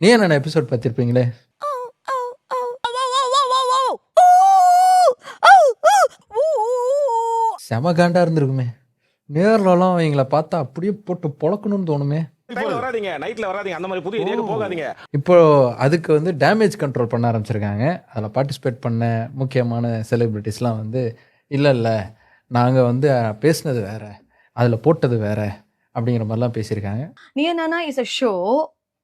நீ என்ன எபிசோட் பார்த்துருப்பீங்களே? செம காண்டா இருந்திருக்குமே. நேர்லலாம் அவங்கள பார்த்தா அப்படியே போட்டு பொழக்கணும்னு தோணுமே. வராதீங்க நைட்ல வராதீங்க. அந்த மாதிரி புது ஏரியாவுக்கு போகாதீங்க. இப்போ அதுக்கு வந்து டேமேஜ் கண்ட்ரோல் பண்ண ஆரம்பிச்சிருக்காங்க. அதில் பார்ட்டிசிபேட் பண்ண முக்கியமான செலிபிரிட்டிஸ்லாம் வந்து இல்லை இல்லை நாங்கள் வந்து பேசுனது வேற அதில் போட்டது வேற அப்படிங்கிற மாதிரிலாம் பேசியிருக்காங்க. நீ என்னன்னா is a show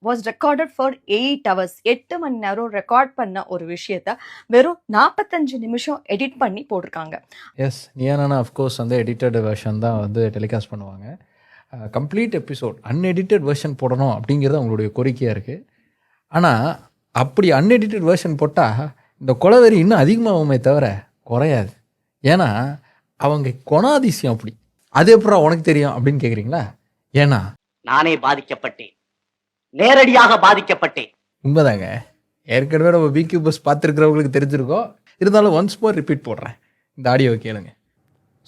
was recorded for eight hours எட்டு மணி நேரம் ரெக்கார்ட் பண்ண ஒரு விஷயத்த வெறும் நாற்பத்தஞ்சு நிமிஷம் எடிட் பண்ணி போட்டிருக்காங்க. எஸ் நியானா அஃப்கோர்ஸ் வந்து எடிட்டட் வெர்ஷன் தான் வந்து டெலிகாஸ்ட் பண்ணுவாங்க. கம்ப்ளீட் எபிசோட் அன்எடிட்டட் வெர்ஷன் போடணும் அப்படிங்கிறது அவங்களுடைய கோரிக்கையாக இருக்குது ஆனால் அப்படி அன்எடிட்டட் வெர்ஷன் போட்டால் இந்த கொலவெறி இன்னும் அதிகமாகுமே தவிர குறையாது. ஏன்னா அவங்க குணாதிசயம் அப்படி. அது எப்பறம் உனக்கு தெரியும் அப்படின்னு கேட்குறீங்களா ஏன்னா நானே பாதிக்கப்பட்டேன். நேரடியாக பாதிக்கப்பட்டேன். உண்மைதாங்க. ஏற்கனவே நம்ம பிக்யூ பஸ் பார்த்துருக்கிறவங்களுக்கு தெரிஞ்சிருக்கோம். இருந்தாலும் ஒன்ஸ் மோர் ரிப்பீட் போடுறேன். இந்த ஆடியோவை கேளுங்க.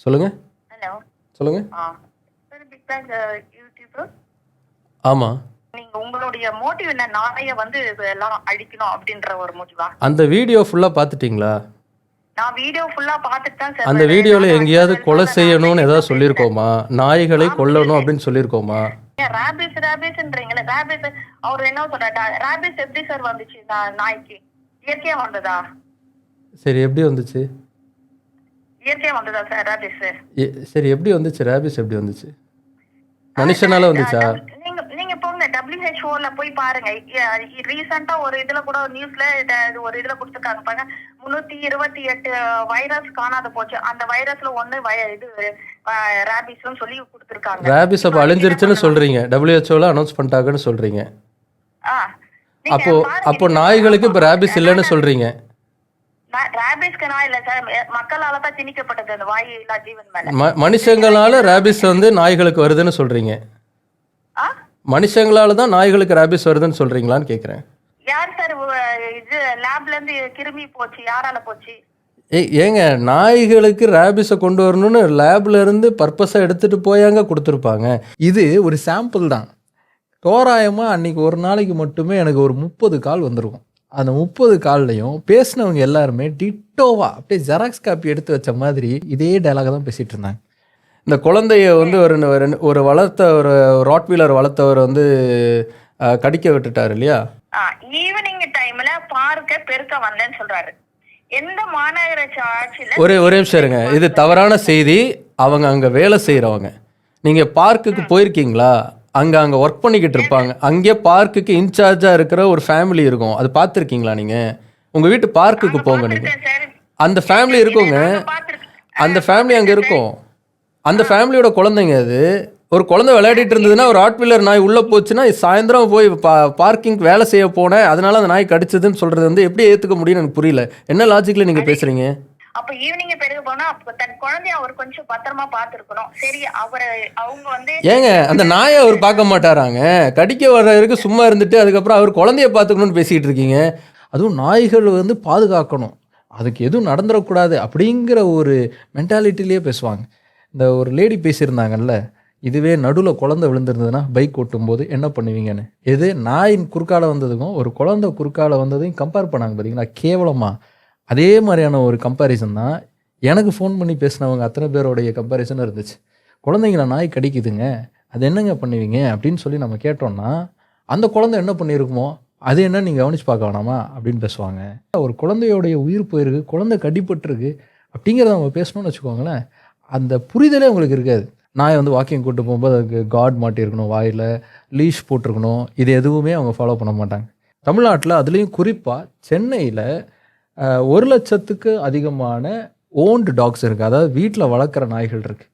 சொல்லுங்கள் ஹலோ சொல்லுங்கள் சார் பிக் பேங் யூடியூபர் ஆமாம் நீங்க உங்களுடைய மோட்டிவ் என்ன? நாளைய வந்து எல்லாம் அழிக்கணும் அப்படின்ற ஒரு மோட்டிவா அந்த வீடியோ ஃபுல்லாக பார்த்துட்டீங்களா? நான் வீடியோ ஃபுல்லா பார்த்துட்டு தான் சார் அந்த வீடியோவில் எங்கேயாவது கொலை செய்யணும்னு ஏதாவது சொல்லியிருக்கோமா? நாய்களை கொல்லணும் அப்படின்னு சொல்லியிருக்கோமா? ரேபிஸ் ரேபிஸ்ன்றீங்களே ரேபிஸ் அவர் என்ன சொல்றாரு ரேபிஸ் எப்படி சார் வந்துச்சு? நாய்க்கு? இயற்கையா வந்ததா? சரி எப்படி வந்துச்சு? இயற்கையா வந்ததா சார் ரேபிஸ் சரி எப்படி வந்துச்சு? ரேபிஸ் எப்படி வந்துச்சு? மனுஷனால வந்துச்சா? டபிள்யூஹெச்ஓல போய் பாருங்க. ரீசெண்டா ஒரு இதுல கூட நியூஸ்ல ஒரு இதுல கொடுத்துருக்காங்க. பாருங்க. முன்னூத்தி இருபத்தி எட்டு வைரஸ் காணாத போச்சு. அந்த வைரஸ்ல ஒண்ணு இது ரேபிஸ்னு சொல்லி கொடுத்துருக்காங்க. ரேபிஸ் அப்போ அழிஞ்சிருச்சுன்னு சொல்கிறீங்க டபிள்யூஹெச்ஓவில் அனௌன்ஸ் பண்ணிட்டாங்கன்னு நீங்க அப்போ அப்போ நாய்களுக்கு இப்போ ரேபிஸ் இல்லைன்னு சொல்கிறீங்க நான் ரேபிஸ்க்கு நான் இல்ல சார் மக்களால தான் திணிக்கப்பட்டது அந்த வாயு இல்லா ஜீவன் மேல. மனுஷங்களால ரேபிஸ் வந்து நாய்களுக்கு வருதுன்னு சொல்கிறீங்க ஆ? மனுஷங்களால தான் நாய்களுக்கு ரேபிஸ் வருதுன்னு சொல்கிறீங்களான்னு கேட்குறேன் யார் சார் இது லேப்ல இருந்து கிருமி போச்சு? யாரால போச்சு? ஏ ஏங்க நாய்களுக்கு ரேபிஸை கொண்டு வரணும்னு லேப்ல இருந்து பர்பஸாக எடுத்துட்டு போயாங்க கொடுத்துருப்பாங்க. இது ஒரு சாம்பிள் தான். தோராயமாக அன்னைக்கு ஒரு நாளைக்கு மட்டுமே எனக்கு ஒரு முப்பது கால் வந்திருக்கும். அந்த முப்பது கால்லையும் பேசினவங்க எல்லாருமே டிட்டோவா அப்படியே ஜெராக்ஸ் காப்பி எடுத்து வச்ச மாதிரி இதே டைலாக தான் பேசிட்டு இருந்தாங்க. இந்த குழந்தைய வந்து ஒரு ஒரு- ஒரு வளர்த்த ஒரு ராட்வீலர் வளர்த்தவர் வந்து கடிக்க விட்டுட்டார் இல்லையா? ஈவினிங் டைம்ல பார்க்க பெருக்க வந்தேன்னு சொல்றாரு. எந்த மாநகராட்சி ஆட்சியில ஒரே ஒரே நிமிஷம் இருங்க. இது தவறான செய்தி. அவங்க அங்கே வேலை செய்கிறவங்க நீங்கள் பார்க்குக்கு போயிருக்கீங்களா? அங்கே அங்கே ஒர்க் பண்ணிக்கிட்டு இருப்பாங்க. அங்கே பார்க்குக்கு இன்சார்ஜாக இருக்கிற ஒரு ஃபேமிலி இருக்கும். அது பார்த்துருக்கீங்களா நீங்கள் உங்கள் வீட்டு பார்க்குக்கு போங்க நீங்கள் சார். அந்த ஃபேமிலி இருக்குங்க அந்த ஃபேமிலி அங்கே இருக்கும். அந்த ஃபேமிலியோட குழந்தைங்க அது. ஒரு குழந்தை விளையாடிட்டு இருந்ததுன்னா ஒரு ஆட் வீலர் நாய் உள்ளே போச்சுன்னா சாயந்தரம் போய் பா பார்க்கிங் வேலை செய்ய போனேன். அதனால அந்த நாய் கடிச்சதுன்னு சொல்கிறது வந்து எப்படி ஏற்றுக்க முடியும்னு எனக்கு புரியல. என்ன லாஜிக்கில் நீங்கள் பேசுகிறீங்க அப்ப ஈவினிங் பெருக போனா தன் குழந்தைய அவர் கொஞ்சம் பத்திரமா பாத்துருக்கணும் சரி அவரை அவங்க வந்து ஏங்க அந்த நாயை அவர் பார்க்க மாட்டாராங்க. கடிக்க வர்றவருக்கு சும்மா இருந்துட்டு அதுக்கப்புறம் அவர் குழந்தைய பார்த்துக்கணும்னு பேசிக்கிட்டு இருக்கீங்க. அதுவும் நாய்கள் வந்து பாதுகாக்கணும். அதுக்கு எதுவும் நடந்துடக்கூடாது அப்படிங்கிற ஒரு மென்டாலிட்டிலேயே பேசுவாங்க. இந்த ஒரு லேடி பேசியிருந்தாங்கல்ல இதுவே நடுவில் குழந்த விழுந்திருந்ததுன்னா பைக் ஓட்டும்போது என்ன பண்ணுவீங்கன்னு? எது? நாயின் குறுக்கால வந்ததுக்கும் ஒரு குழந்த குறுக்கால வந்ததையும் கம்பேர் பண்ணாங்க பார்த்தீங்களா கேவலமாக அதே மாதிரியான ஒரு கம்பேரிசன் தான் எனக்கு ஃபோன் பண்ணி பேசினவங்க அத்தனை பேரோடைய கம்பேரிசனும் இருந்துச்சு. குழந்தைங்கள நாய் கடிக்குதுங்க அது என்னங்க பண்ணுவீங்க? அப்படின்னு சொல்லி நம்ம கேட்டோம்னா அந்த குழந்தை என்ன பண்ணியிருக்குமோ அது என்ன நீங்கள் கவனிச்சு பார்க்க வேணாமா? அப்படின்னு பேசுவாங்க. ஒரு குழந்தையோடைய உயிர் போயிருக்கு குழந்தை கடிப்பட்டிருக்கு அப்படிங்கிறத நம்ம பேசணும்னு வச்சுக்கோங்களேன் அந்த புரிதலே உங்களுக்கு இருக்காது. நாயை வந்து வாக்கிங் கூட்டு போகும்போது அதுக்கு காட் மாட்டியிருக்கணும் வாயில் லீஷ் போட்டிருக்கணும். இது எதுவுமே அவங்க ஃபாலோ பண்ண மாட்டாங்க. தமிழ்நாட்டில் அதுலேயும் குறிப்பாக சென்னையில் ஒரு லட்சத்துக்கு அதிகமான ஓன்டு டாக்ஸ் இருக்குது அதாவது வீட்டில் வளர்க்குற நாய்கள் இருக்குது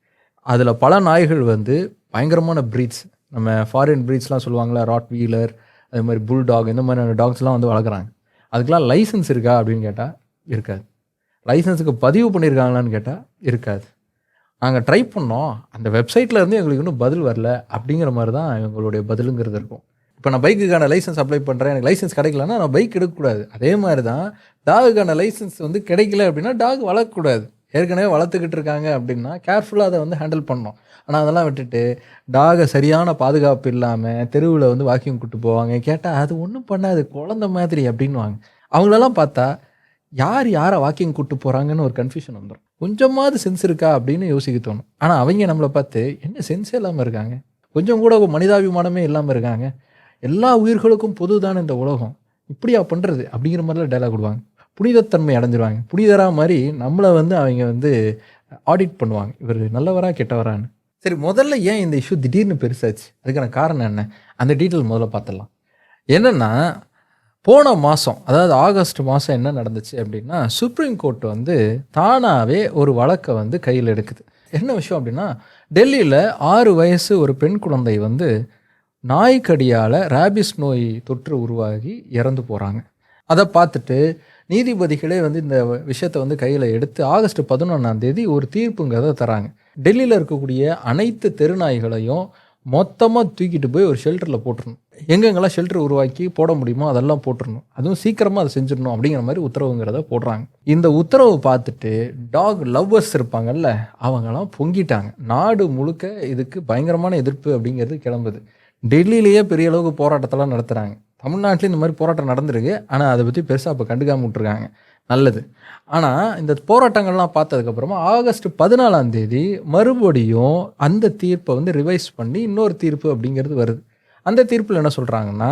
அதில் பல நாய்கள் வந்து பயங்கரமான ப்ரீட்ஸ் நம்ம ஃபாரின் ப்ரீட்ஸ்லாம் சொல்லுவாங்களே ராட் வீலர் அது மாதிரி புல் டாக் இந்த மாதிரியான டாக்ஸ்லாம் வந்து வளர்க்குறாங்க. அதுக்கெலாம் லைசன்ஸ் இருக்கா அப்படின்னு கேட்டால் இருக்காது. லைசன்ஸுக்கு பதிவு பண்ணியிருக்காங்களான்னு கேட்டால் இருக்காது. நாங்கள் ட்ரை பண்ணோம். அந்த வெப்சைட்டில் இருந்து எங்களுக்கு இன்னும் பதில் வரல. அப்படிங்கிற மாதிரி தான் எங்களுடைய பதிலுங்கிறது இருக்கும். இப்போ நான் பைக்குக்கான லைசன்ஸ் அப்ளை பண்ணுறேன் எனக்கு லைசன்ஸ் கிடைக்கலன்னா நான் பைக் எடுக்கக்கூடாது. அதே மாதிரி தான் டாகுக்கான லைசன்ஸ் வந்து கிடைக்கல அப்படின்னா டாக் வளர்க்கக்கூடாது. ஏற்கனவே வளர்த்துக்கிட்டு இருக்காங்க அப்படின்னா கேர்ஃபுல்லாக அதை வந்து ஹேண்டில் பண்ணோம் ஆனால் அதெல்லாம் விட்டுட்டு டாகை சரியான பாதுகாப்பு இல்லாமல் தெருவில் வந்து வாக்கிங் கூப்பிட்டு போவாங்க. கேட்டால் அது ஒன்றும் பண்ணாது. குழந்த மாதிரி அப்படின்வாங்க அவங்களெல்லாம் பார்த்தா யார் யாரை வாக்கிங் கூட்டு போகிறாங்கன்னு ஒரு கன்ஃபியூஷன் வந்துடும் கொஞ்சமாவது சென்ஸ் இருக்கா அப்படின்னு யோசிக்க தோணும். ஆனால் அவங்க நம்மளை பார்த்து என்ன சென்ஸே இல்லாமல் இருக்காங்க? கொஞ்சம் கூட மனிதாபிமானமே இல்லாமல் இருக்காங்க. எல்லா உயிர்களுக்கும் பொதுதான இந்த உலகம். இப்படியா பண்ணுறது அப்படிங்கிற மாதிரிலாம் டைலாக் விடுவாங்க. புனிதத்தன்மை அடைஞ்சிருவாங்க. புனிதரா மாதிரி நம்மளை வந்து அவங்க வந்து ஆடிட் பண்ணுவாங்க. இவர் நல்லவரா கெட்டவரான்னு. சரி முதல்ல ஏன் இந்த இஷ்யூ திடீர்னு பெருசாச்சு? அதுக்கான காரணம் என்ன? அந்த டீட்டெயில் முதல்ல பார்த்துடலாம். என்னென்னா போன மாதம் அதாவது ஆகஸ்ட் மாதம் என்ன நடந்துச்சு அப்படின்னா சுப்ரீம் கோர்ட் வந்து தானாகவே ஒரு வழக்கை வந்து கையில் எடுக்குது. என்ன விஷயம் அப்படின்னா டெல்லியில் ஆறு வயசு ஒரு பெண் குழந்தை வந்து நாய்க்கடியால் ரேபிஸ் நோய் தொற்று உருவாகி இறந்து போகிறாங்க அதை பார்த்துட்டு நீதிபதிகளே வந்து இந்த விஷயத்தை வந்து கையில் எடுத்து ஆகஸ்ட் பதினொன்றாம் தேதி ஒரு தீர்ப்புங்கிறத தராங்க. டெல்லியில் இருக்கக்கூடிய அனைத்து தெருநாய்களையும் மொத்தமாக தூக்கிட்டு போய் ஒரு ஷெல்டரில் போட்டுருணும் எங்கெங்கெல்லாம் ஷெல்டர் உருவாக்கி போட முடியுமோ அதெல்லாம் போட்டுருணும் அதுவும் சீக்கிரமாக அதை செஞ்சிடணும் அப்படிங்கிற மாதிரி உத்தரவுங்கிறத போடுறாங்க. இந்த உத்தரவு பார்த்துட்டு டாக் லவ்வர்ஸ் இருப்பாங்கல்ல அவங்கெல்லாம் பொங்கிட்டாங்க. நாடு முழுக்க இதுக்கு பயங்கரமான எதிர்ப்பு அப்படிங்கிறது கிளம்புது. டெல்லியிலேயே பெரிய அளவுக்கு போராட்டத்தெல்லாம் நடத்துகிறாங்க தமிழ்நாட்டில் இந்த மாதிரி போராட்டம் நடந்திருக்கு. ஆனால் அதை பற்றி பெருசாக இப்போ கண்டுக்காம விட்ருக்காங்க நல்லது. ஆனால் இந்த போராட்டங்கள்லாம் பார்த்ததுக்கப்புறமா ஆகஸ்ட் பதினாலாம் தேதி மறுபடியும் அந்த தீர்ப்பை வந்து ரிவைஸ் பண்ணி இன்னொரு தீர்ப்பு அப்படிங்கிறது வருது. அந்த தீர்ப்பில் என்ன சொல்கிறாங்கன்னா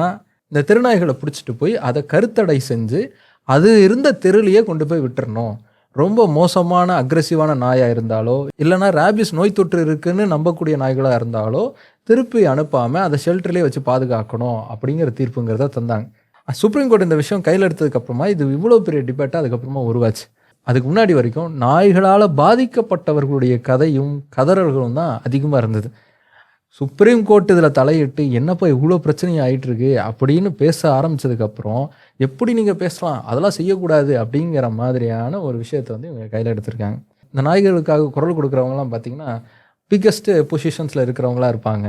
இந்த திருநாய்களை பிடிச்சிட்டு போய் அதை கருத்தடை செஞ்சு அது இருந்த தெருலையே கொண்டு போய் விட்டுறணும். ரொம்ப மோசமான அக்ரெசிவான நாயாக இருந்தாலோ இல்லைனா ரேபிஸ் நோய் தொற்று இருக்குன்னு நம்பக்கூடிய நாய்களாக இருந்தாலோ திருப்பி அனுப்பாமல் அதை ஷெல்டர்லேயே வச்சு பாதுகாக்கணும் அப்படிங்கிற தீர்ப்புங்கிறத தந்தாங்க. சுப்ரீம் கோர்ட் இந்த விஷயம் கையில் எடுத்ததுக்கப்புறமா இது இவ்வளோ பெரிய டிபேட்டாக அதுக்கப்புறமா உருவாச்சு. அதுக்கு முன்னாடி வரைக்கும் நாய்களால் பாதிக்கப்பட்டவர்களுடைய கதையும் கதறல்களும் தான் அதிகமாக இருந்தது. சுப்ரீம் கோர்ட் இதில் தலையிட்டு என்னப்பா இவ்வளோ பிரச்சனை ஆகிட்டுருக்கு அப்படின்னு பேச ஆரம்பிச்சதுக்கப்புறம் எப்படி நீங்கள் பேசலாம்? அதெல்லாம் செய்யக்கூடாது அப்படிங்கிற மாதிரியான ஒரு விஷயத்தை வந்து இவங்க கையில் எடுத்திருக்காங்க. இந்த நாய்களுக்காக குரல் கொடுக்குறவங்கலாம் பார்த்தீங்கன்னா பிக்கஸ்ட்டு பொசிஷன்ஸில் இருக்கிறவங்களா இருப்பாங்க.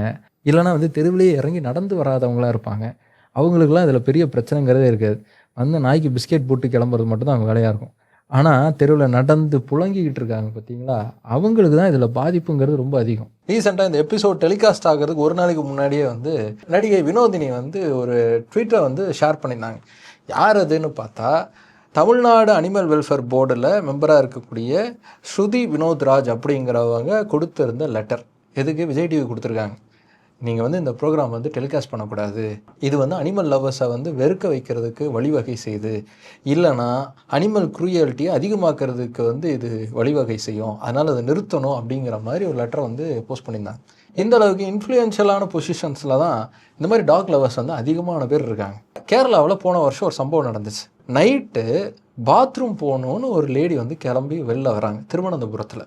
இல்லைனா வந்து தெருவிலேயே இறங்கி நடந்து வராதவங்களா இருப்பாங்க. அவங்களுக்குலாம் இதில் பெரிய பிரச்சனைங்கிறதே இருக்காது. வந்து நாய்க்கு பிஸ்கெட் போட்டு கிளம்புறது மட்டும்தான் அவங்க வேலையாக இருக்கும். ஆனால் தெருவில் நடந்து புழங்கிக்கிட்டு இருக்காங்க பார்த்தீங்களா அவங்களுக்கு தான் இதில் பாதிப்புங்கிறது ரொம்ப அதிகம். ரீசெண்டாக இந்த எபிசோட் டெலிகாஸ்ட் ஆகிறதுக்கு ஒரு நாளைக்கு முன்னாடியே வந்து நடிகை வினோதினி வந்து ஒரு ட்விட்டரை வந்து ஷேர் பண்ணியிருந்தாங்க யார் அதுன்னு பார்த்தா தமிழ்நாடு அனிமல் வெல்ஃபேர் போர்டில் மெம்பராக இருக்கக்கூடிய ஸ்ருதி வினோத்ராஜ் அப்படிங்கிறவங்க கொடுத்துருந்த லெட்டர் எதுக்கு? விஜய் டிவி கொடுத்துருக்காங்க. நீங்கள் வந்து இந்த ப்ரோக்ராம் வந்து டெலிகாஸ்ட் பண்ணக்கூடாது. இது வந்து அனிமல் லவ்வர்ஸை வந்து வெறுக்க வைக்கிறதுக்கு வழிவகை செய்யுது இல்லைனா அனிமல் குரூயல்ட்டியை அதிகமாக்கிறதுக்கு வந்து இது வழிவகை செய்யும். அதனால் அதை நிறுத்தணும் அப்படிங்கிற மாதிரி ஒரு லெட்டரை வந்து போஸ்ட் பண்ணியிருந்தாங்க. இந்த அளவுக்கு இன்ஃப்ளூயன்ஷியலான பொசிஷன்ஸில் தான் இந்த மாதிரி டாக் லவர்ஸ் வந்து அதிகமான பேர் இருக்காங்க. கேரளாவில் போன வருஷம் ஒரு சம்பவம் நடந்துச்சு. நைட்டு பாத்ரூம் போகணுன்னு ஒரு லேடி வந்து கிளம்பி வெளில வராங்க திருவனந்தபுரத்தில்.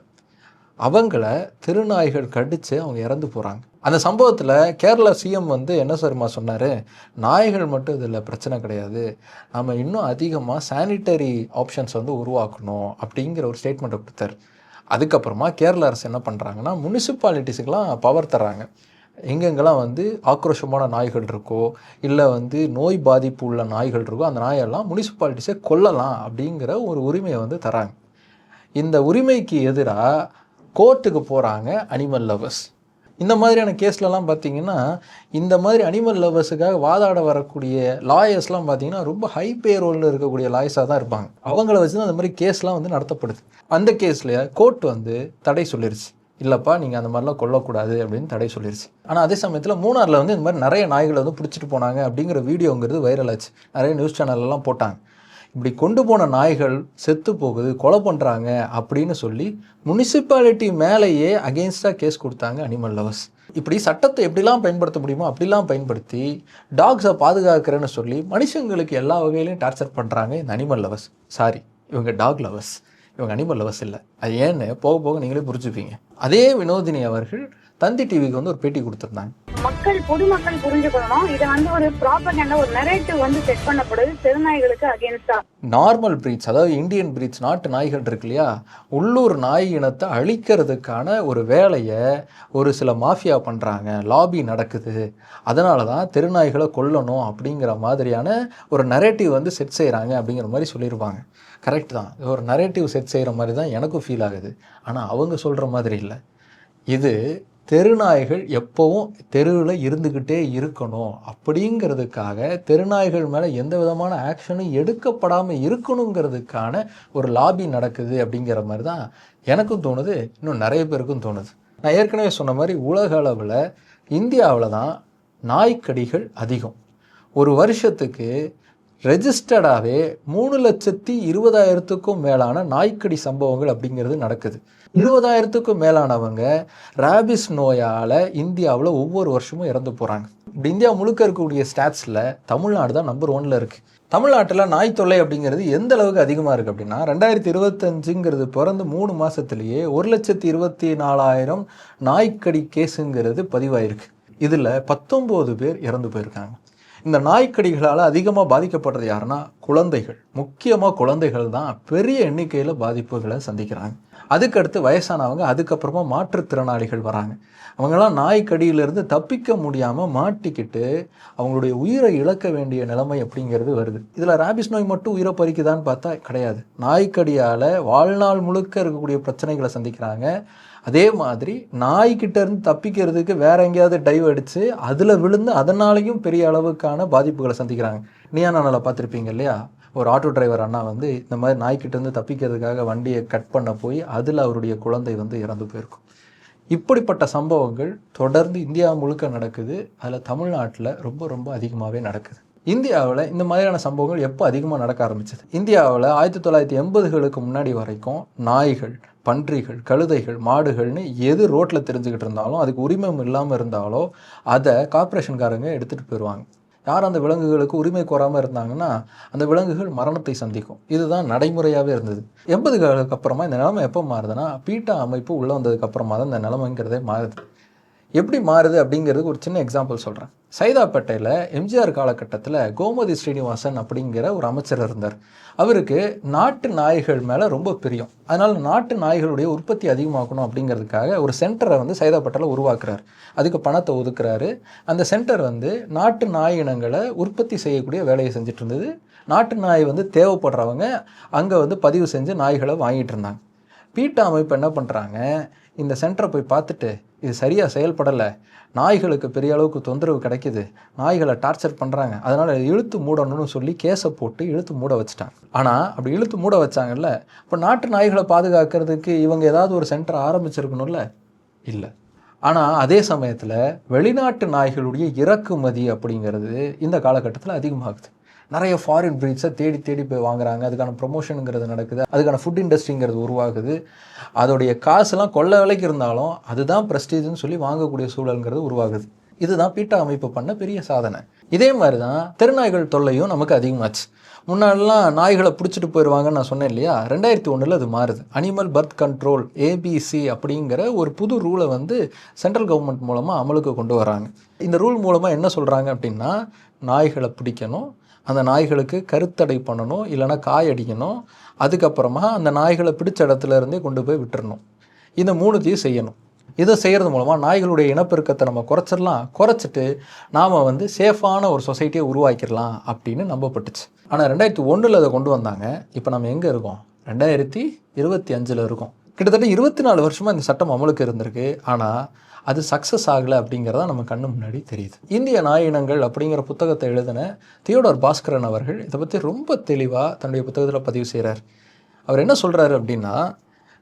அவங்கள திருநாய்கள் கடித்து அவங்க இறந்து போகிறாங்க அந்த சம்பவத்தில் கேரளா சிஎம் வந்து என்ன சார்மா சொன்னார்? நாய்கள் மட்டும் இதில் பிரச்சனை கிடையாது. நம்ம இன்னும் அதிகமாக சானிட்டரி ஆப்ஷன்ஸ் வந்து உருவாக்கணும் அப்படிங்கிற ஒரு ஸ்டேட்மெண்ட்டை கொடுத்தாரு. அதுக்கப்புறமா கேரள அரசு என்ன பண்ணுறாங்கன்னா முனிசிபாலிட்டிஸுக்கெலாம் பவர் தர்றாங்க. எங்கெங்கெல்லாம் வந்து ஆக்ரோஷமான நாய்கள் இருக்கோ இல்லை வந்து நோய் பாதிப்பு உள்ள நாய்கள் இருக்கோ அந்த நாயெல்லாம் முனிசிபாலிட்டிஸை கொல்லலாம் அப்படிங்கிற ஒரு உரிமையை வந்து தராங்க இந்த உரிமைக்கு எதிராக கோர்ட்டுக்கு போகிறாங்க அனிமல் லவர்ஸ் இந்த மாதிரியான கேஸ்லலாம் பார்த்தீங்கன்னா இந்த மாதிரி அனிமல் லவர்ஸுக்காக வாதாட வரக்கூடிய லாயர்ஸ்லாம் பார்த்தீங்கன்னா ரொம்ப ஹை பே ரோலில் இருக்கக்கூடிய லாயர்ஸாக தான் இருப்பாங்க. அவங்கள வச்சு தான் அந்த மாதிரி கேஸ்லாம் வந்து நடத்தப்படுது. அந்த கேஸில் கோர்ட் வந்து தடை சொல்லிருச்சு. இல்லைப்பா நீங்கள் அந்த மாதிரிலாம் கொல்லக்கூடாது அப்படின்னு தடை சொல்லிருச்சு. ஆனால் அதே சமயத்தில் மூணாரில் வந்து இந்த மாதிரி நிறைய நாய்களை வந்து பிடிச்சிட்டு போனாங்க அப்படிங்கிற வீடியோங்கிறது வைரல் ஆச்சு. நிறைய நியூஸ் சேனல்லாம் போட்டாங்க. இப்படி கொண்டு போன நாய்கள் செத்து போகுது கொலை பண்ணுறாங்க அப்படின்னு சொல்லி முனிசிபாலிட்டி மேலேயே அகெயின்ஸ்டாக கேஸ் கொடுத்தாங்க அனிமல் லவர்ஸ் இப்படி சட்டத்தை எப்படிலாம் பயன்படுத்த முடியுமோ அப்படிலாம் பயன்படுத்தி டாக்ஸை பாதுகாக்கிறேன்னு சொல்லி மனுஷங்களுக்கு எல்லா வகையிலையும் டார்ச்சர் பண்ணுறாங்க இந்த அனிமல் லவர்ஸ் சாரி இவங்க டாக் லவர்ஸ் இவங்க அனிமல் லவர்ஸ் இல்லை. அது ஏன்னு போக போக நீங்களே புரிஞ்சுப்பீங்க. அதே வினோதினி அவர்கள் தந்தி டிவிக்கு வந்து ஒரு பேட்டி கொடுத்துருந்தாங்க. மக்கள் பொதுமக்கள் புரிஞ்சுக்கணும். இதை வந்து ஒரு ப்ராப்பர்டான ஒரு நெரேட்டிவ் வந்து செட் பண்ணப்படுது. தெருநாய்களுக்கு அகேன்ஸ்டா நார்மல் பிரீட்ஸ் அதாவது இந்தியன் பிரீட்ஸ் நாட்டு நாய்கள் இருக்கு இல்லையா? உள்ளூர் நாய் இனத்தை அழிக்கிறதுக்கான ஒரு வேலையை ஒரு சில மாஃபியா பண்ணுறாங்க லாபி நடக்குது. அதனால தான் தெருநாய்களை கொல்லணும் அப்படிங்கிற மாதிரியான ஒரு நரேட்டிவ் வந்து செட் செய்கிறாங்க அப்படிங்கிற மாதிரி சொல்லியிருப்பாங்க கரெக்ட் தான். ஒரு நரேட்டிவ் செட் செய்கிற மாதிரி தான் எனக்கும் ஃபீல் ஆகுது. ஆனால் அவங்க சொல்கிற மாதிரி இல்லை. இது தெருநாய்கள் எப்போவும் தெருவில் இருந்துக்கிட்டே இருக்கணும். அப்படிங்கிறதுக்காக தெருநாய்கள் மேலே எந்த விதமான ஆக்ஷனும் எடுக்கப்படாமல் இருக்கணுங்கிறதுக்கான ஒரு லாபி நடக்குது அப்படிங்கிற மாதிரி தான் எனக்கும் தோணுது இன்னும் நிறைய பேருக்கும் தோணுது. நான் ஏற்கனவே சொன்ன மாதிரி உலக அளவில் இந்தியாவில் தான் நாய்க்கடிகள் அதிகம். ஒரு வருஷத்துக்கு ரெஜிஸ்டர்டாகவே மூணு லட்சத்தி இருபதாயிரத்துக்கும் மேலான நாய்க்கடி சம்பவங்கள் அப்படிங்கிறது நடக்குது. இருபதாயிரத்துக்கும் மேலானவங்க ரேபிஸ் நோயால் இந்தியாவில் ஒவ்வொரு வருஷமும் இறந்து போகிறாங்க இப்படி இந்தியா முழுக்க இருக்கக்கூடிய ஸ்டாட்ஸில் தமிழ்நாடு தான் நம்பர் ஒனில் இருக்குது தமிழ்நாட்டில் நாய் தொல்லை அப்படிங்கிறது எந்த அளவுக்கு அதிகமாக இருக்குது அப்படின்னா ரெண்டாயிரத்தி இருபத்தஞ்சுங்கிறது பிறந்து மூணு மாதத்துலேயே ஒரு லட்சத்தி இருபத்தி நாலாயிரம் நாய்க்கடி கேஸுங்கிறது பதிவாயிருக்கு. இதில் பத்தொம்போது பேர் இறந்து போயிருக்காங்க. இந்த நாய்க்கடிகளால் அதிகமாக பாதிக்கப்படுறது யாருன்னா குழந்தைகள். முக்கியமாக குழந்தைகள் தான் பெரிய எண்ணிக்கையில் பாதிப்புகளை சந்திக்கிறாங்க. அதுக்கடுத்து வயசானவங்க அதுக்கப்புறமா மாற்றுத்திறனாளிகள் வராங்க. அவங்களாம் நாய்க்கடியிலிருந்து தப்பிக்க முடியாமல் மாட்டிக்கிட்டு அவங்களுடைய உயிரை இழக்க வேண்டிய நிலைமை அப்படிங்கிறது வருது. இதில் ராபிஸ் நோய் மட்டும் உயிரை பறிக்குதான்னு பார்த்தா கிடையாது. நாய்க்கடியால் வாழ்நாள் முழுக்க இருக்கக்கூடிய பிரச்சனைகளை சந்திக்கிறாங்க. அதே மாதிரி நாய்கிட்ட இருந்து தப்பிக்கிறதுக்கு வேற எங்கேயாவது டைவ் அடித்து அதில் விழுந்து அதனாலையும் பெரிய அளவுக்கான பாதிப்புகளை சந்திக்கிறாங்க. நீயா நானில் பார்த்துருப்பீங்க இல்லையா? ஒரு ஆட்டோ டிரைவர் அண்ணா வந்து இந்த மாதிரி நாய்கிட்டேருந்து தப்பிக்கிறதுக்காக வண்டியை கட் பண்ண போய் அதில் அவருடைய குழந்தை வந்து இறந்து போயிருக்கும். இப்படிப்பட்ட சம்பவங்கள் தொடர்ந்து இந்தியா முழுக்க நடக்குது. அதில் தமிழ்நாட்டில் ரொம்ப ரொம்ப அதிகமாகவே நடக்குது. இந்தியாவில் இந்த மாதிரியான சம்பவங்கள் எப்போ அதிகமாக நடக்க ஆரம்பிச்சது? இந்தியாவில் ஆயிரத்தி தொள்ளாயிரத்தி எண்பதுகளுக்கு முன்னாடி வரைக்கும் நாய்கள் பன்றிகள் கழுதைகள் மாடுகள்னு எது ரோட்டில் தெரிஞ்சுக்கிட்டு இருந்தாலும் அதுக்கு உரிமம் இல்லாமல் இருந்தாலோ அதை கார்ப்பரேஷன்காரங்க எடுத்துகிட்டு போயிடுவாங்க. யார் அந்த விலங்குகளுக்கு உரிமை கோராமல் இருந்தாங்கன்னா அந்த விலங்குகள் மரணத்தை சந்திக்கும். இதுதான் நடைமுறையாகவே இருந்தது. எண்பதுகளுக்கு அப்புறமா இந்த நிலைமை எப்போ மாறுதுன்னா பீட்டா அமைப்பு உள்ளே வந்ததுக்கு அப்புறமா தான் இந்த நிலைமைங்கிறதே மாறுது. எப்படி மாறுது அப்படிங்கிறதுக்கு ஒரு சின்ன எக்ஸாம்பிள் சொல்கிறேன் சைதாப்பேட்டையில் எம்ஜிஆர் காலகட்டத்தில் கோமதி ஸ்ரீனிவாசன் அப்படிங்கிற ஒரு அமைச்சர் இருந்தார். அவருக்கு நாட்டு நாய்கள் மேலே ரொம்ப பிரியம். அதனால் நாட்டு நாய்களுடைய உற்பத்தி அதிகமாக்கணும் அப்படிங்கிறதுக்காக ஒரு சென்டரை வந்து சைதாப்பேட்டையில் உருவாக்குறார். அதுக்கு பணத்தை ஒதுக்குறாரு. அந்த சென்டர் வந்து நாட்டு நாய் இனங்களை உற்பத்தி செய்யக்கூடிய வேலையை செஞ்சுட்டு இருந்தது. நாட்டு நாய் வந்து தேவைப்படுறவங்க அங்கே வந்து பதிவு செஞ்சு நாய்களை வாங்கிட்டு இருந்தாங்க. பீட்டா அமைப்பு என்ன பண்ணுறாங்க இந்த சென்டரை போய் பார்த்துட்டு இது சரியாக செயல்படலை. நாய்களுக்கு பெரிய அளவுக்கு தொந்தரவு கிடைக்கிது. நாய்களை டார்ச்சர் பண்ணுறாங்க அதனால் இழுத்து மூடணும்னு சொல்லி கேஸை போட்டு இழுத்து மூட வச்சுட்டாங்க. ஆனால் அப்படி இழுத்து மூட வச்சாங்கல்ல இப்போ நாட்டு நாய்களை பாதுகாக்கிறதுக்கு இவங்க ஏதாவது ஒரு சென்டர் ஆரம்பிச்சிருக்கணும்ல? இல்லை. ஆனால் அதே சமயத்தில் வெளிநாட்டு நாய்களுடைய இறக்குமதி அப்படிங்கிறது இந்த காலகட்டத்தில் அதிகமாகுது. நிறைய ஃபாரின் ப்ரீட்ஸை தேடி தேடி போய் வாங்குறாங்க. அதுக்கான ப்ரொமோஷனுங்கிறது நடக்குது. அதுக்கான ஃபுட் இண்டஸ்ட்ரிங்கிறது உருவாகுது. அதோடைய காசுலாம் கொள்ள விலைக்கு இருந்தாலும் அதுதான் ப்ரெஸ்டீஜ்னு சொல்லி வாங்கக்கூடிய சூழலுங்கிறது உருவாகுது. இதுதான் பீட்டா அமைப்பு பண்ண பெரிய சாதனை. இதே மாதிரி தான் தெருநாய்கள் தொல்லையும் நமக்கு அதிகமாச்சு. முன்னாடிலாம் நாய்களை பிடிச்சிட்டு போயிடுவாங்கன்னு நான் சொன்னேன் இல்லையா? ரெண்டாயிரத்தி ஒன்றில் அது மாறுது. அனிமல் பர்த் கண்ட்ரோல் ஏபிசி அப்படிங்கிற ஒரு புது ரூலை வந்து சென்ட்ரல் கவர்மெண்ட் மூலமாக அமலுக்கு கொண்டு வராங்க இந்த ரூல் மூலமாக என்ன சொல்கிறாங்க அப்படின்னா நாய்களை பிடிக்கணும் அந்த நாய்களுக்கு கருத்தடை பண்ணணும் இல்லைன்னா காய் அடிக்கணும். அதுக்கப்புறமா அந்த நாய்களை பிடிச்ச இடத்துல இருந்தே கொண்டு போய் விட்டுறணும். இந்த மூணுத்தையும் செய்யணும். இதை செய்கிறது மூலமாக நாய்களுடைய இனப்பெருக்கத்தை நம்ம குறைச்சிடலாம். குறைச்சிட்டு நாம் வந்து சேஃபான ஒரு சொசைட்டியை உருவாக்கிடலாம் அப்படின்னு நம்பப்பட்டுச்சு. ஆனால் ரெண்டாயிரத்தி ஒன்றில் அதை கொண்டு வந்தாங்க. இப்போ நம்ம எங்கே இருக்கோம்? ரெண்டாயிரத்தி இருபத்தி அஞ்சில் இருக்கோம். கிட்டத்தட்ட இருபத்தி நாலு வருஷமாக இந்த சட்டம் அமலுக்கு இருந்திருக்கு. ஆனால் அது சக்ஸஸ் ஆகலை அப்படிங்கிறதா நம்ம கண்ணு முன்னாடி தெரியுது. இந்திய நாய் இனங்கள் அப்படிங்கிற புத்தகத்தை எழுதின தியோடர் பாஸ்கரன் அவர்கள் இதை பற்றி ரொம்ப தெளிவாக தன்னுடைய புத்தகத்தில் பதிவு செய்கிறார் அவர் என்ன சொல்கிறாரு அப்படின்னா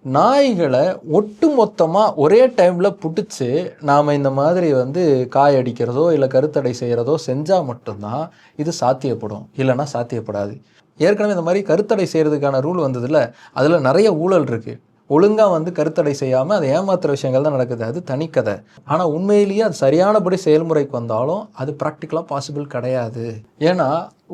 நாய்களை ஒட்டு மொத்தமாக ஒரே டைமில் பிடிச்சி நாம் இந்த மாதிரி வந்து காய் அடிக்கிறதோ இல்லை கருத்தடை செய்கிறதோ செஞ்சால் மட்டும்தான் இது சாத்தியப்படும். இல்லைன்னா சாத்தியப்படாது. ஏற்கனவே இந்த மாதிரி கருத்தடை செய்கிறதுக்கான ரூல் வந்ததில்ல அதில் நிறைய ஊழல் இருக்குது ஒழுங்காக வந்து கருத்தடை செய்யாமல் அதை ஏமாத்துகிற விஷயங்கள் தான் நடக்குது. அது தனிக்கதை ஆனால் உண்மையிலேயே அது சரியானபடி செயல்முறைக்கு வந்தாலும் அது ப்ராக்டிக்கலாக பாசிபிள் கிடையாது. ஏன்னா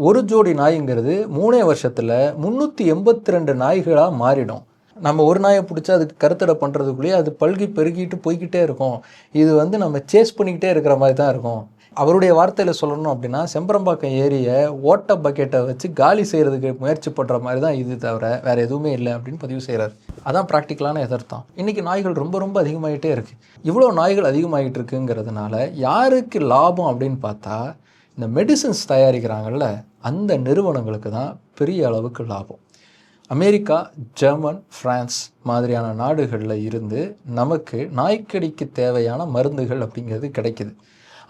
ஒரு ஜோடி நாய்ங்கிறது மூணே வருஷத்தில் முந்நூற்றி எண்பத்தி ரெண்டு நாய்களாக மாறிடும். நம்ம ஒரு நாயை பிடிச்சா அதுக்கு கருத்தடை பண்ணுறதுக்குள்ளேயே அது பல்கி பெருகிட்டு போய்க்கிட்டே இருக்கும். இது வந்து நம்ம சேஸ் பண்ணிக்கிட்டே இருக்கிற மாதிரி தான் இருக்கும். அவருடைய வார்த்தையில் சொல்லணும் அப்படின்னா செம்பரம்பாக்கம் ஏரியை ஓட்ட பக்கெட்டை வச்சு காலி செய்கிறதுக்கு முயற்சி பண்ணுற மாதிரி தான் இது தவிர வேறு எதுவுமே இல்லை அப்படின்னு பதிவு செய்கிறார் அதான் ப்ராக்டிக்கலான எதிர்த்தம். இன்றைக்கி நாய்கள் ரொம்ப ரொம்ப அதிகமாகிட்டே இருக்குது இவ்வளோ நாய்கள் அதிகமாகிட்டு இருக்குங்கிறதுனால யாருக்கு லாபம் அப்படின்னு பார்த்தா இந்த மெடிசின்ஸ் தயாரிக்கிறாங்கல்ல அந்த நிறுவனங்களுக்கு தான் பெரிய அளவுக்கு லாபம். அமெரிக்கா ஜெர்மன் ஃப்ரான்ஸ் மாதிரியான நாடுகளில் இருந்து நமக்கு நாய்க்கடிக்கு தேவையான மருந்துகள் அப்படிங்கிறது கிடைக்குது.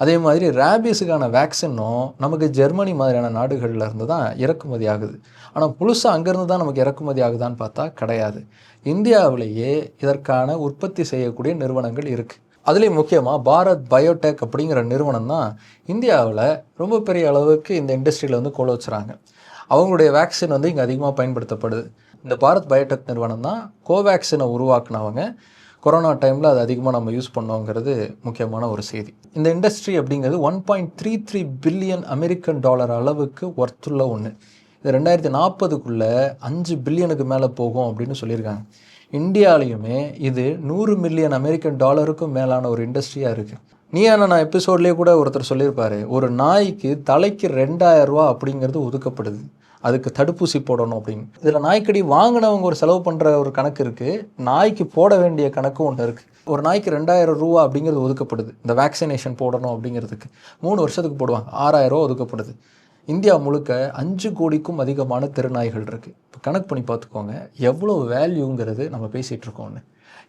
அதே மாதிரி ரேபிஸுக்கான வேக்சினும் நமக்கு ஜெர்மனி மாதிரியான நாடுகளில் இருந்து தான் இறக்குமதி ஆகுது. ஆனால் புதுசாக அங்கேருந்து தான் நமக்கு இறக்குமதி ஆகுதான்னு பார்த்தா கிடையாது. இந்தியாவிலேயே இதற்கான உற்பத்தி செய்யக்கூடிய நிறுவனங்கள் இருக்குது அதுலேயும் முக்கியமாக பாரத் பயோடெக் அப்படிங்கிற நிறுவனம் தான் இந்தியாவில் ரொம்ப பெரிய அளவுக்கு இந்த இண்டஸ்ட்ரியில் வந்து கோல வச்சுறாங்க. அவங்களுடைய வேக்சின் வந்து இங்கே அதிகமாக பயன்படுத்தப்படுது. இந்த பாரத் பயோடெக் நிறுவனம் தான் கோவேக்சினை உருவாக்குனவங்க. கொரோனா டைமில் அது அதிகமாக நம்ம யூஸ் பண்ணோங்கிறது முக்கியமான ஒரு செய்தி. இந்த இண்டஸ்ட்ரி அப்படிங்கிறது one point three three billion American dollar அளவுக்கு ஒர்த்துள்ள ஒன்று இது ரெண்டாயிரத்தி நாற்பதுக்குள்ளே அஞ்சு பில்லியனுக்கு மேலே போகும் அப்படின்னு சொல்லியிருக்காங்க. இந்தியாலையுமே இது நூறு மில்லியன் அமெரிக்கன் டாலருக்கும் மேலான ஒரு இண்டஸ்ட்ரியாக இருக்குது நீ நீயான நான் எபிசோட்லேயே கூட ஒருத்தர் சொல்லியிருப்பாரு ஒரு நாய்க்கு தலைக்கு ரெண்டாயிரம் ரூபா அப்படிங்கிறது ஒதுக்கப்படுது. அதுக்கு தடுப்பூசி போடணும் அப்படின்னு. இதில் நாய்க்கடி வாங்கினவங்க ஒரு செலவு பண்ணுற ஒரு கணக்கு இருக்குது நாய்க்கு போட வேண்டிய கணக்கும் ஒன்று இருக்குது ஒரு நாய்க்கு ரெண்டாயிரம் ரூபா அப்படிங்கிறது ஒதுக்கப்படுது. இந்த வேக்சினேஷன் போடணும் அப்படிங்கிறதுக்கு. மூணு வருஷத்துக்கு போடுவாங்க. ஆறாயிரம் ரூபா ஒதுக்கப்படுது. இந்தியா முழுக்க அஞ்சு கோடிக்கும் அதிகமான தெருநாய்கள் இருக்குது இப்போ கணக்கு பண்ணி பார்த்துக்கோங்க. எவ்வளோ வேல்யூங்கிறது நம்ம பேசிகிட்டு இருக்கோம்னு.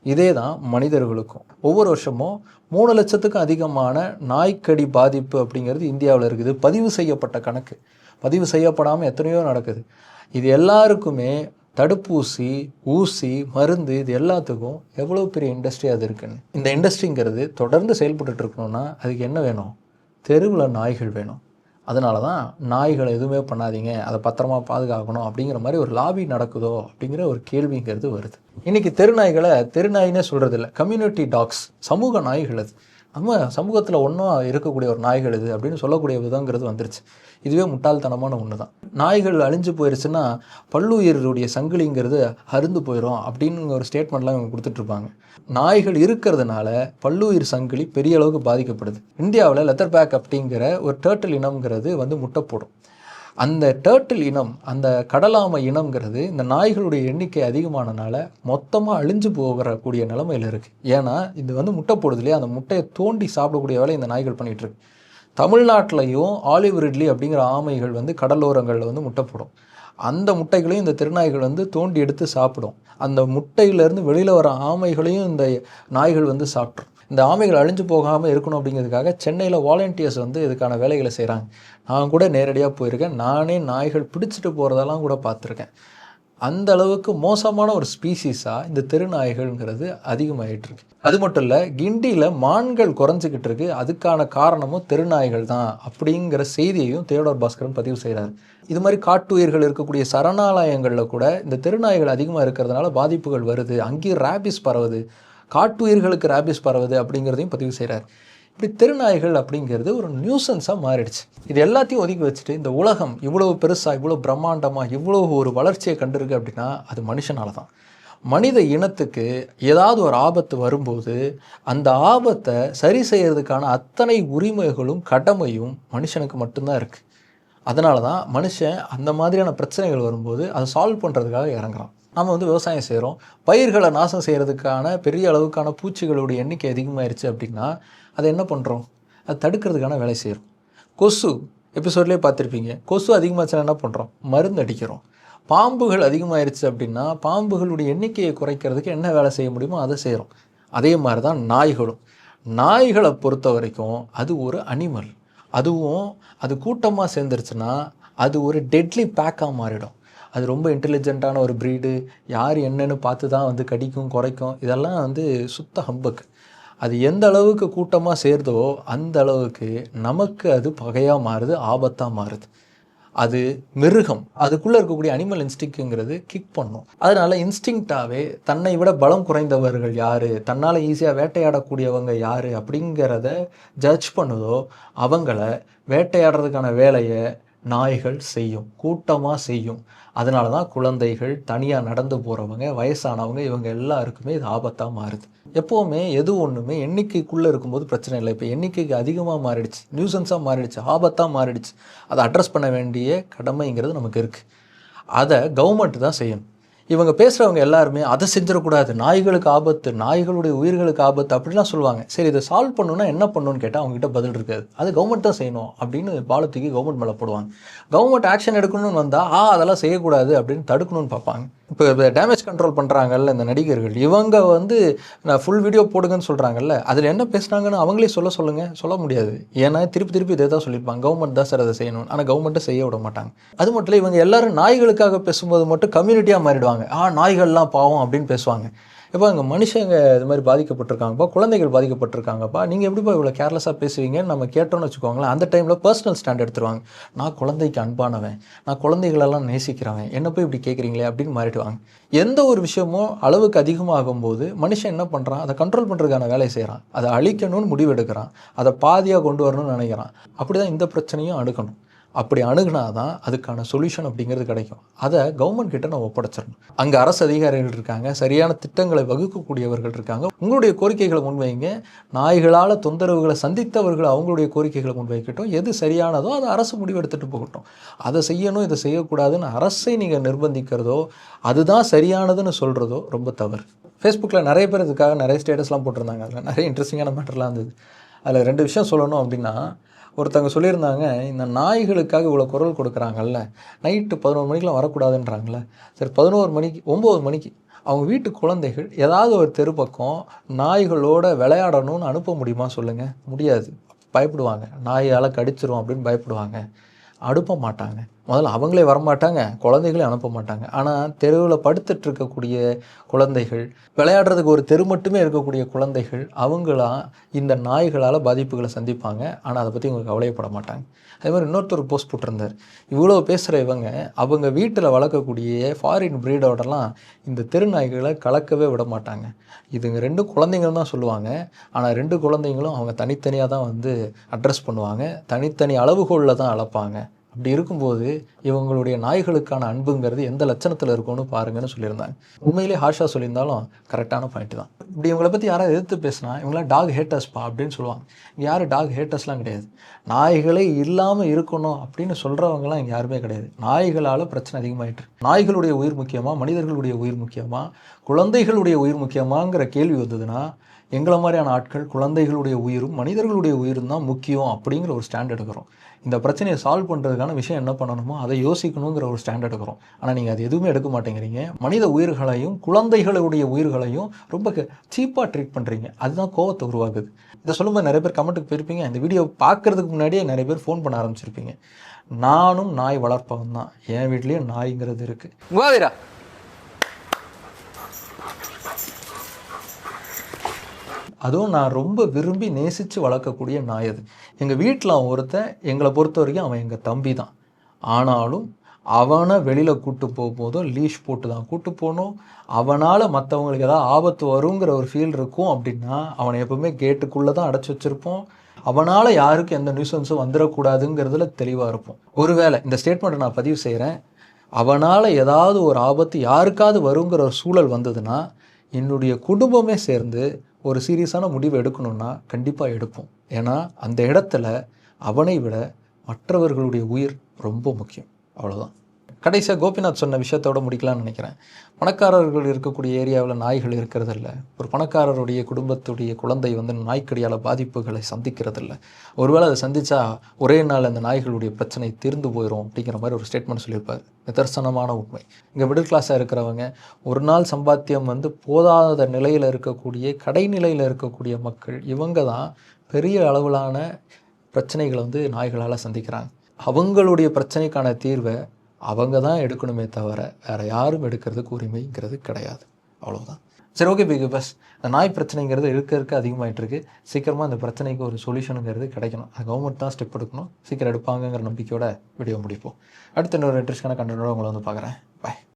இதே தான் மனிதர்களுக்கும். ஒவ்வொரு வருஷமும் மூணு லட்சத்துக்கும் அதிகமான நாய்க்கடி பாதிப்பு அப்படிங்கிறது இந்தியாவில் இருக்குது. பதிவு செய்யப்பட்ட கணக்கு. பதிவு செய்யப்படாமல் எத்தனையோ நடக்குது. இது எல்லாருக்குமே தடுப்பூசி ஊசி மருந்து இது எல்லாத்துக்கும் எவ்வளோ பெரிய இண்டஸ்ட்ரி அது இருக்குன்னு. இந்த இண்டஸ்ட்ரிங்கிறது தொடர்ந்து செயல்பட்டுட்டு இருக்கணும்னா அதுக்கு என்ன வேணும்? தெருவில் நாய்கள் வேணும். அதனால தான் நாய்களை எதுவுமே பண்ணாதீங்க அதை பத்திரமா பாதுகாக்கணும் அப்படிங்கிற மாதிரி ஒரு லாபி நடக்குதோ அப்படிங்கிற ஒரு கேள்விங்கிறது வருது. இன்னைக்கு தெருநாய்களை தெருநாயினே சொல்கிறது இல்லை கம்யூனிட்டி டாக்ஸ் சமூக நாய்கள் அது. நம்ம சமூகத்தில் ஒன்றும் இருக்கக்கூடிய ஒரு நாய்கள் இது அப்படின்னு சொல்லக்கூடிய விதங்கிறது வந்துருச்சு. இதுவே முட்டாள்தனமான ஒன்று தான் நாய்கள் அழிஞ்சு போயிருச்சுன்னா பல்லுயிர்களுடைய சங்கிலிங்கிறது அருந்து போயிடும் அப்படின்னு ஒரு ஸ்டேட்மெண்ட்லாம் இவங்க கொடுத்துட்ருப்பாங்க. நாய்கள் இருக்கிறதுனால பல்லுயிர் சங்கிலி பெரிய அளவுக்கு பாதிக்கப்படுது. இந்தியாவில் லெத்தர் பேக் அப்படிங்கிற ஒரு டேர்ட்டில் இனம்ங்கிறது வந்து முட்டை போடும். அந்த டேர்ட்டில் இனம் அந்த கடலாமை இனம்ங்கிறது இந்த நாய்களுடைய எண்ணிக்கை அதிகமானனால மொத்தமாக அழிஞ்சு போகிறக்கூடிய நிலமையில் இருக்குது ஏன்னா இது வந்து முட்டை போடுது இல்லையா? அந்த முட்டையை தோண்டி சாப்பிடக்கூடிய வேலை இந்த நாய்கள் பண்ணிகிட்டு இருக்கு. தமிழ்நாட்டிலையும் ஆலிவ் ரிட்லி அப்படிங்கிற ஆமைகள் வந்து கடலோரங்களில் வந்து முட்டை போடும். அந்த முட்டைகளையும் இந்த திருநாய்கள் வந்து தோண்டி எடுத்து சாப்பிடும். அந்த முட்டையிலேருந்து வெளியில் வர ஆமைகளையும் இந்த நாய்கள் வந்து சாப்பிட்ரும் இந்த ஆமைகள் அழிஞ்சு போகாமல் இருக்கணும் அப்படிங்கிறதுக்காக சென்னையில் வாலண்டியர்ஸ் வந்து இதுக்கான வேலைகளை செய்கிறாங்க நான் கூட நேரடியாக போயிருக்கேன். நானே நாய்கள் பிடிச்சிட்டு போகிறதெல்லாம் கூட பார்த்துருக்கேன். அந்த அளவுக்கு மோசமான ஒரு ஸ்பீசிஸாக இந்த தெருநாய்கள்ங்கிறது அதிகமாகிட்டுருக்கு அது மட்டும் இல்லை கிண்டியில் மான்கள் குறைஞ்சிக்கிட்டு இருக்கு. அதுக்கான காரணமும் தெருநாய்கள் தான் அப்படிங்கிற செய்தியையும் தேடோர் பாஸ்கரன் பதிவு செய்கிறார் இது மாதிரி காட்டுயிர்கள் இருக்கக்கூடிய சரணாலயங்களில் கூட இந்த தெருநாய்கள் அதிகமாக இருக்கிறதுனால பாதிப்புகள் வருது. அங்கேயும் ரேபிஸ் பரவுது. காட்டுயிர்களுக்கு ரேபிஸ் பரவுது அப்படிங்கிறதையும் பதிவு செய்கிறார் இப்படி திருநாய்கள் அப்படிங்கிறது ஒரு நியூசன்ஸாக மாறிடுச்சு. இது எல்லாத்தையும் ஒதுக்கி வச்சுட்டு இந்த உலகம் இவ்வளோ பெருசாக இவ்வளோ பிரம்மாண்டமாக இவ்வளோ ஒரு வளர்ச்சியை கண்டிருக்கு அப்படின்னா அது மனுஷனால தான் மனித இனத்துக்கு ஏதாவது ஒரு ஆபத்து வரும்போது அந்த ஆபத்தை சரி செய்கிறதுக்கான அத்தனை உரிமைகளும் கடமையும் மனுஷனுக்கு மட்டும்தான் இருக்குது அதனால தான் மனுஷன் அந்த மாதிரியான பிரச்சனைகள் வரும்போது அதை சால்வ் பண்ணுறதுக்காக இறங்குறான். நம்ம வந்து விவசாயம் செய்கிறோம் பயிர்களை நாசம் செய்கிறதுக்கான பெரிய அளவுக்கான பூச்சிகளுடைய எண்ணிக்கை அதிகமாயிருச்சு அப்படின்னா அதை என்ன பண்ணுறோம் அதை தடுக்கிறதுக்கான வேலை செய்கிறோம் கொசு எபிசோட்லேயே பார்த்துருப்பீங்க. கொசு அதிகமாச்சுன்னா என்ன பண்ணுறோம் மருந்து அடிக்கிறோம். பாம்புகள் அதிகமாயிருச்சு அப்படின்னா பாம்புகளுடைய எண்ணிக்கையை குறைக்கிறதுக்கு என்ன வேலை செய்ய முடியுமோ அதை செய்கிறோம் அதே மாதிரி தான் நாய்களும். நாய்களை பொறுத்த வரைக்கும் அது ஒரு அனிமல். அதுவும் அது கூட்டமாக சேர்ந்துருச்சுன்னா அது ஒரு டெட்லி பேக்காக மாறிடும். அது ரொம்ப இன்டெலிஜென்ட்டான ஒரு ப்ரீடு யார் என்னன்னு பார்த்து தான் வந்து கடிக்கும் குறைக்கும். இதெல்லாம் வந்து சுத்த ஹம்பக்கு அது எந்த அளவுக்கு கூட்டமாக சேருதோ அந்த அளவுக்கு நமக்கு அது பகையாக மாறுது ஆபத்தாக மாறுது. அது மிருகம். அதுக்குள்ளே இருக்கக்கூடிய அனிமல் இன்ஸ்டிங்கிறது கிக் பண்ணும். அதனால் இன்ஸ்டிங்டாகவே தன்னை விட பலம் குறைந்தவர்கள் யார் தன்னால் ஈஸியாக வேட்டையாடக்கூடியவங்க யார் அப்படிங்கிறத ஜட்ஜ் பண்ணுதோ அவங்கள வேட்டையாடுறதுக்கான வேலையை நாய்கள் செய்யும் கூட்டமாக செய்யும். அதனால தான் குழந்தைகள் தனியாக நடந்து போகிறவங்க வயசானவங்க இவங்க எல்லாருக்குமே இது ஆபத்தாக மாறுது. எப்போவுமே எது ஒன்றுமே எண்ணிக்கைக்குள்ளே இருக்கும்போது பிரச்சனை இல்லை. இப்போ எண்ணிக்கைக்கு அதிகமாக மாறிடுச்சு. நியூசன்ஸாக மாறிடுச்சு. ஆபத்தாக மாறிடுச்சு. அதை அட்ரஸ் பண்ண வேண்டிய கடமைங்கிறது நமக்கு இருக்குது அதை கவர்மெண்ட் தான் செய்யணும். இவங்க பேசுகிறவங்க எல்லாருமே அதை செஞ்சிடக்கூடாது. நாய்களுக்கு ஆபத்து நாய்களுடைய உயிர்களுக்கு ஆபத்து அப்படிலாம் சொல்லுவாங்க. சரி இதை சால்வ் பண்ணணும்னா என்ன பண்ணணும்னு கேட்டால் அவங்ககிட்ட பதில் இருக்காது. அது கவர்மெண்ட் தான் செய்யணும் அப்படின்னு பாலத்துக்கு கவர்மெண்ட் மேலே போடுவாங்க. கவர்மெண்ட் ஆக்ஷன் எடுக்கணும்னு வந்தால் ஆ அதெல்லாம் செய்யக்கூடாது அப்படின்னு தடுக்கணும்னு பார்ப்பாங்க. இப்போ டேமேஜ் கண்ட்ரோல் பண்ணுறாங்கல்ல இந்த நடிகர்கள் இவங்க வந்து நான் ஃபுல் வீடியோ போடுங்கன்னு சொல்கிறாங்கல்ல அதில் என்ன பேசுனாங்கன்னு அவங்களே சொல்ல சொல்லுங்கள் சொல்ல முடியாது. ஏன்னா திருப்பி திருப்பி இதை தான் சொல்லியிருப்பாங்க. கவர்மெண்ட் தான் சார் அதை செய்யணும். ஆனால் கவர்மெண்ட்டை செய்ய விட மாட்டாங்க. அது மட்டும் இல்லை இவங்க எல்லாரும் நாய்களுக்காக பேசும்போது மட்டும் கம்யூனிட்டியாக மாறிடுவாங்க. ஆ நாய்கள்லாம் பாவம் அப்படின்னு பேசுவாங்க. இப்போ அங்கே மனுஷங்க இது மாதிரி பாதிக்கப்பட்டிருக்காங்கப்பா குழந்தைகள் பாதிக்கப்பட்டிருக்காங்கப்பா நீங்கள் எப்படிப்பா இவ்வளோ கேர்லெஸ்ஸாக பேசுவீங்கன்னு நம்ம கேட்டோம்னு வச்சுக்கோங்களேன் அந்த டைமில் பர்சனல் ஸ்டாண்ட் எடுத்துருவாங்க. நான் குழந்தைக்கு அன்பானவன் நான் குழந்தைகளெல்லாம் நேசிக்கிறவன் என்ன போய் இப்படி கேட்குறீங்களே அப்படின்னு மாறிடுவாங்க எந்த ஒரு விஷயமும் அளவுக்கு அதிகமாகும்போது மனுஷன் என்ன பண்ணுறான் அதை கண்ட்ரோல் பண்ணுறதுக்கான வேலையை செய்கிறான் அதை அழிக்கணும்னு முடிவெடுக்கிறான். அதை பாதியாக கொண்டு வரணும்னு நினைக்கிறான். அப்படி தான் இந்த பிரச்சனையும் அடுக்கணும். அப்படி அணுகுனா தான் அதுக்கான சொல்யூஷன் அப்படிங்கிறது கிடைக்கும். அதை கவர்மெண்ட் கிட்ட நான் ஒப்படைச்சிடணும். அங்கே அரசு அதிகாரிகள் இருக்காங்க சரியான திட்டங்களை வகுக்கக்கூடியவர்கள் இருக்காங்க. உங்களுடைய கோரிக்கைகளை முன்வைங்க. நாய்களால் தொந்தரவுகளை சந்தித்தவர்கள் அவங்களுடைய கோரிக்கைகளை முன்வைக்கட்டும். எது சரியானதோ அதை அரசு முடிவெடுத்துட்டு போகட்டும். அதை செய்யணும் இதை செய்யக்கூடாதுன்னு அரசை நீங்கள் நிர்பந்திக்கிறதோ அதுதான் சரியானதுன்னு சொல்கிறதோ ரொம்ப தவறு. ஃபேஸ்புக்கில் நிறைய பேர் இதுக்காக நிறைய ஸ்டேட்டஸ்லாம் போட்டிருந்தாங்க. அதில் நிறைய இன்ட்ரெஸ்டிங்கான மேட்டர்லாம் இருந்தது. அதில் ரெண்டு விஷயம் சொல்லணும் அப்படின்னா ஒருத்தவங்க சொல்லியிருந்தாங்க இந்த நாய்களுக்காக இவ்வளோ குரல் கொடுக்குறாங்கல்ல நைட்டு பதினோரு மணிக்கெலாம் வரக்கூடாதுன்றாங்களே சரி பதினோரு மணிக்கு ஒம்பது மணிக்கு அவங்க வீட்டு குழந்தைகள் ஏதாவது ஒரு தெரு பக்கம் நாய்களோட விளையாடணும்னு அனுப்ப முடியுமா சொல்லுங்கள் முடியாது. பயப்படுவாங்க. நாயால் கடிச்சிரும் அப்படின்னு பயப்படுவாங்க. அனுப்ப மாட்டாங்க. முதல்ல அவங்களே வரமாட்டாங்க குழந்தைகளே அனுப்ப மாட்டாங்க. ஆனால் தெருவில் படுத்துட்டு இருக்கக்கூடிய குழந்தைகள் விளையாடுறதுக்கு ஒரு தெரு மட்டுமே இருக்கக்கூடிய குழந்தைகள் அவங்களாம் இந்த நாய்களால் பாதிப்புகளை சந்திப்பாங்க. ஆனால் அதை பற்றி இவங்க கவலையப்பட மாட்டாங்க. அதே மாதிரி இன்னொருத்தர் போஸ்ட் போட்டிருந்தார். இவ்வளோ பேசுகிற இவங்க அவங்க வீட்டில் வளர்க்கக்கூடிய ஃபாரின் ப்ரீடோடலாம் இந்த தெரு நாய்களை கலக்கவே விட மாட்டாங்க. இதுங்க ரெண்டு குழந்தைங்களும் தான் சொல்லுவாங்க. ஆனால் ரெண்டு குழந்தைங்களும் அவங்க தனித்தனியாக தான் வந்து அட்ரஸ் பண்ணுவாங்க. தனித்தனி அளவுகோலில் தான் அளப்பாங்க. அப்படி இருக்கும்போது இவங்களுடைய நாய்களுக்கான அன்புங்கிறது எந்த லட்சணத்தில் இருக்கும்னு பாருங்கன்னு சொல்லியிருந்தாங்க. உண்மையிலே ஹாஷா சொல்லியிருந்தாலும் கரெக்டான பாயிண்ட் தான். இப்படி இவங்களை பற்றி யாராவது எதிர்த்து பேசினா இவங்களாம் டாக் ஹேட்டர்ஸ்பா அப்படின்னு சொல்லுவாங்க. இங்கே யாரும் டாக் ஹேட்டர்ஸ்லாம் கிடையாது. நாய்களே இல்லாமல் இருக்கணும் அப்படின்னு சொல்கிறவங்கலாம் இங்கே யாருமே கிடையாது. நாய்களால் பிரச்சனை அதிகமாகிட்டு நாய்களுடைய உயிர் முக்கியமாக மனிதர்களுடைய உயிர் முக்கியமாக குழந்தைகளுடைய உயிர் முக்கியமாங்கிற கேள்வி வந்ததுன்னா எங்களை மாதிரியான ஆட்கள் குழந்தைகளுடைய உயிரும் மனிதர்களுடைய உயிரும் தான் முக்கியம் அப்படிங்கிற ஒரு ஸ்டாண்ட் எடுக்கிறோம் இந்த பிரச்சனையை சால்வ் பண்ணுறதுக்கான விஷயம் என்ன பண்ணணுமோ அதை யோசிக்கணுங்கிற ஒரு ஸ்டாண்ட் எடுக்கிறோம். ஆனால் நீங்கள் அது எதுவுமே எடுக்க மாட்டேங்கிறீங்க. மனித உயிர்களையும் குழந்தைகளுடைய உயிர்களையும் ரொம்ப சீப்பாக ட்ரீட் பண்ணுறீங்க அதுதான் கோவத்தை உருவாக்குது. இதை சொல்லும்போது நிறைய பேர் கமெண்ட்டுக்கு போயிருப்பீங்க. இந்த வீடியோ பார்க்குறதுக்கு முன்னாடியே நிறைய பேர் ஃபோன் பண்ண ஆரம்பிச்சிருப்பீங்க. நானும் நாய் வளர்ப்பவன் தான். என் வீட்லேயும் நாய்ங்கிறது இருக்குது முகாதிரா அதுவும் நான் ரொம்ப விரும்பி நேசித்து வளர்க்கக்கூடிய நாய் அது. எங்கள் வீட்டில் அவன் ஒருத்தன் எங்களை பொறுத்த வரைக்கும் அவன் எங்கள் தம்பி தான். ஆனாலும் அவனை வெளியில் கூட்டு போகும்போதும் லீஷ் போட்டு தான் கூட்டு போகணும் அவனால் மற்றவங்களுக்கு ஏதாவது ஆபத்து வருங்கிற ஒரு ஃபீல் இருக்கும் அப்படின்னா அவனை எப்பவுமே கேட்டுக்குள்ளே தான் அடைச்சி வச்சுருப்போம். அவனால் யாருக்கும் எந்த நியூசன்ஸும் வந்துடக்கூடாதுங்கிறதுல தெளிவாக இருப்போம். ஒருவேளை இந்த ஸ்டேட்மெண்ட்டை நான் பதிவு செய்கிறேன் அவனால் ஏதாவது ஒரு ஆபத்து யாருக்காவது வருங்கிற ஒரு சூழல் வந்ததுன்னா என்னுடைய குடும்பமே சேர்ந்து ஒரு சீரியஸான முடிவு எடுக்கணும்னா கண்டிப்பாக எடுப்போம். ஏன்னா அந்த இடத்துல அவனை விட மற்றவர்களுடைய உயிர் ரொம்ப முக்கியம். அவ்வளோதான் கடைசியாக கோபிநாத் சொன்ன விஷயத்தோட முடிக்கலாம்னு நினைக்கிறேன். பணக்காரர்கள் இருக்கக்கூடிய ஏரியாவில் நாய்கள் இருக்கிறதில்ல. ஒரு பணக்காரருடைய குடும்பத்துடைய குழந்தை வந்து நாய்க்கடியால் பாதிப்புகளை சந்திக்கிறதில்ல. ஒருவேளை அதை சந்தித்தா ஒரே நாள் அந்த நாய்களுடைய பிரச்சனை தீர்ந்து போயிடும் அப்படிங்கிற மாதிரி ஒரு ஸ்டேட்மெண்ட் சொல்லியிருப்பார். நிதர்சனமான உண்மை. இங்கே மிடில் கிளாஸாக இருக்கிறவங்க ஒரு நாள் சம்பாத்தியம் வந்து போதாத நிலையில் இருக்கக்கூடிய கடைநிலையில் இருக்கக்கூடிய மக்கள் இவங்க தான் பெரிய அளவிலான பிரச்சனைகளை வந்து நாய்களால் சந்திக்கிறாங்க. அவங்களுடைய பிரச்சனைக்கான தீர்வை அவங்க தான் எடுக்கணுமே தவிர வேறு யாரும் எடுக்கிறதுக்கு உரிமைங்கிறது கிடையாது. அவ்வளோதான் சரி ஓகே பிக் பஸ் இந்த நாய் பிரச்சனைங்கிறது இருக்க இருக்க அதிகமாகிட்டு இருக்கு. சீக்கிரமாக இந்த பிரச்சனைக்கு ஒரு சொல்யூஷனுங்கிறது கிடைக்கணும். அது கவர்மெண்ட் தான் ஸ்டெப் எடுக்கணும். சீக்கிரம் எடுப்பாங்கங்கிற நம்பிக்கையோட வீடியோ முடிப்போம். அடுத்த இன்னொரு இன்ட்ரெஸ்டான கண்டனோட உங்களை வந்து பார்க்குறேன்.